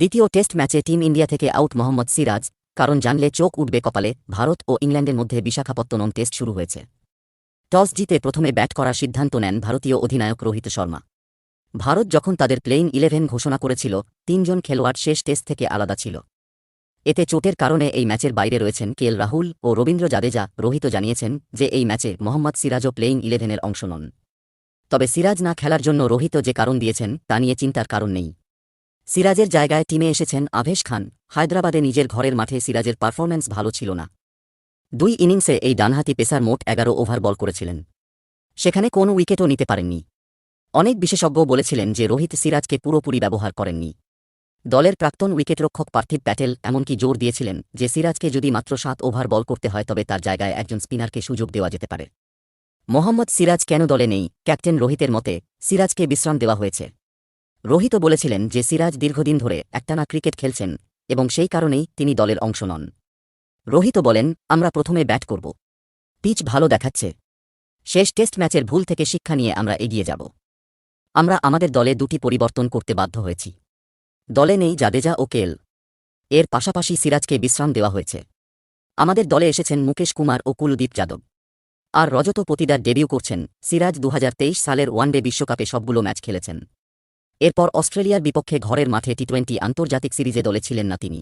দ্বিতীয় টেস্ট ম্যাচে team India থেকে আউট মোহাম্মদ সিরাজ, কারণ জানলে চোখ উঠবে কপালে, ভারত ও ইংল্যান্ডের মধ্যে বিশাখাপত্তনম টেস্ট শুরু হয়েছে। টস জিতে প্রথমে ব্যাট করার সিদ্ধান্ত নেন ভারতীয় অধিনায়ক রোহিত শর্মা। ভারত যখন তাদের প্লেইং ইলেভেন ঘোষণা করেছিল, তিনজন খেলোয়াড় শেষ টেস্ট থেকে আলাদা ছিল। এতে চোটের কারণে এই ম্যাচের বাইরে রয়েছেন কেএল রাহুল ও রবীন্দ্র জাদেজা, রোহিত জানিয়েছেন যে এই ম্যাচে মোহাম্মদ সিরাজও প্লেইং ইলেভেনের অংশ নন। তবে সিরাজ না খেলার জন্য রোহিত যে কারণ দিয়েছেন, তা নিয়ে চিন্তার কারণ নেই। সিরাজের জায়গায় টিমে এসেছেন আভেশ খান। হায়দ্রাবাদে নিজের ঘরের মাঠে সিরাজের পারফরম্যান্স ভালো ছিল না। দুই ইনিংসে এই ডানহাতি পেসার মোট এগারো ওভার বল করেছিলেন। সেখানে কোনো উইকেটও নিতে পারেননি। অনেক বিশেষজ্ঞ বলেছিলেন যে রোহিত সিরাজকে পুরোপুরি ব্যবহার করেননি। দলের প্রাক্তন উইকেটরক্ষক পার্থিব প্যাটেল এমনকি জোর দিয়েছিলেন যে সিরাজকে যদি মাত্র সাত ওভার বল করতে হয় তবে তার জায়গায় একজন স্পিনারকে সুযোগ দেওয়া যেতে পারে। মোহাম্মদ সিরাজ কেন দলে নেই? ক্যাপ্টেন রোহিতের মতে, সিরাজকে বিশ্রাম দেওয়া হয়েছে। রোহিত বলেছিলেন যে সিরাজ দীর্ঘদিন ধরে একটানা ক্রিকেট খেলছেন এবং সেই কারণেই তিনি দলের অংশ নন। রোহিত বলেন, আমরা প্রথমে ব্যাট করব। পিচ ভালো দেখাচ্ছে। শেষ টেস্ট ম্যাচের ভুল থেকে শিক্ষা নিয়ে আমরা এগিয়ে যাব। আমরা আমাদের দলে দুটি পরিবর্তন করতে বাধ্য হয়েছি। দলে নেই জাদেজা ও কেল। এর পাশাপাশি সিরাজকে বিশ্রাম দেওয়া হয়েছে। আমাদের দলে এসেছেন মুকেশ কুমার ও কুলদীপ যাদব। আর রজত পতিদার ডেবিউ করছেন সিরাজ দু হাজার তেইশ সালের ওয়ানডে বিশ্বকাপে সবগুলো ম্যাচ খেলেছেন। এরপর অস্ট্রেলিয়ার বিপক্ষে ঘরের মাঠে টি টোয়েন্টি আন্তর্জাতিক সিরিজে দলে ছিলেন না তিনি।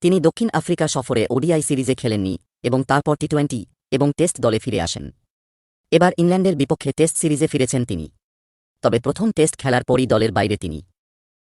তিনি দক্ষিণ আফ্রিকা সফরে ওডিআই সিরিজে খেলেননি এবং তারপর টি টোয়েন্টি এবং টেস্ট দলে ফিরে আসেন। এবার ইংল্যান্ডের বিপক্ষে টেস্ট সিরিজে ফিরেছেন তিনি। তবে প্রথম টেস্ট খেলার পরই দলের বাইরে তিনি।